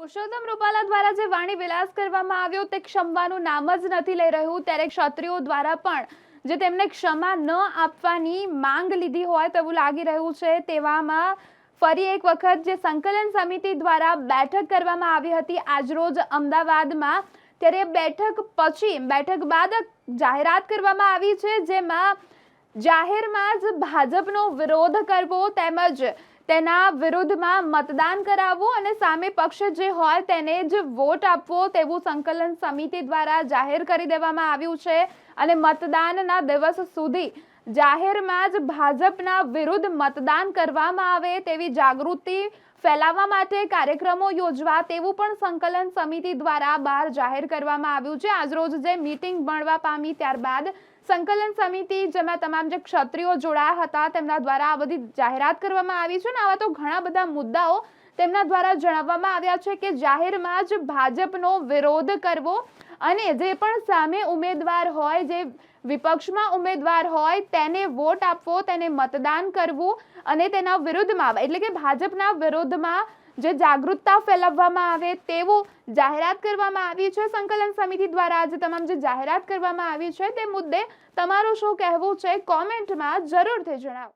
પુરુષોત્તમ રૂપાલા દ્વારા જે વાણી વિલાસ કરવામાં આવ્યો તે ક્ષમવાનું નામ જ નથી લઈ રહ્યું. ત્યારે ક્ષત્રિયો દ્વારા પણ જે તેમને ક્ષમા ન આપવાની માંગ લીધી હોય તેવું લાગી રહ્યું છે, તેવામાં ફરી એક વખત જે સંકલન સમિતિ દ્વારા બેઠક કરવામાં આવી હતી, આજરોજ અમદાવાદમાં. ત્યારે બેઠક પછી, બેઠક બાદ જાહેરાત કરવામાં આવી છે, જેમાં જાહેરમાં જ ભાજપનો વિરોધ કરવો તેમજ તેના વિરુદ્ધમાં મતદાન કરાવવું અને સામે પક્ષ જે હોય તેને જ વોટ આપવો તેવું સંકલન સમિતિ દ્વારા જાહેર કરી દેવામાં આવ્યું છે. અને મતદાનના દિવસ સુધી જાહેરમાં જ ભાજપના વિરુદ્ધ મતદાન કરવામાં આવે તેવી જાગૃતિ ફેલાવવા માટે કાર્યક્રમો યોજવા તેવું પણ સંકલન સમિતિ દ્વારા બહાર જાહેર કરવામાં આવ્યું છે. આજરોજ જે મીટિંગ મળવા પામી ત્યારબાદ સંકલન સમિતિ જેમાં તમામ જે ક્ષત્રિયો જોડાયા હતા તેમના દ્વારા આ બધી જાહેરાત કરવામાં આવી છે ને આવા તો ઘણા બધા મુદ્દાઓ તેમના દ્વારા જણાવવામાં આવ્યા છે કે જાહેરમાં જ ભાજપનો વિરોધ કરવો અને જે પણ સામે ઉમેદવાર હોય, જે વિપક્ષમાં ઉમેદવાર હોય, તેને વોટ આપવો, તેને મતદાન કરવું અને તેના વિરુદ્ધમાં એટલે કે ભાજપના વિરુદ્ધમાં જે જાગૃતતા ફેલાવવામાં આવે તેવું જાહેરાત કરવામાં આવી છે. સંકલન સમિતિ દ્વારા આજે તમામ જે જાહેરાત કરવામાં આવી છે, તે મુદ્દે તમારું શું કહેવું છે? કોમેન્ટમાં જરૂરથી જણાવો.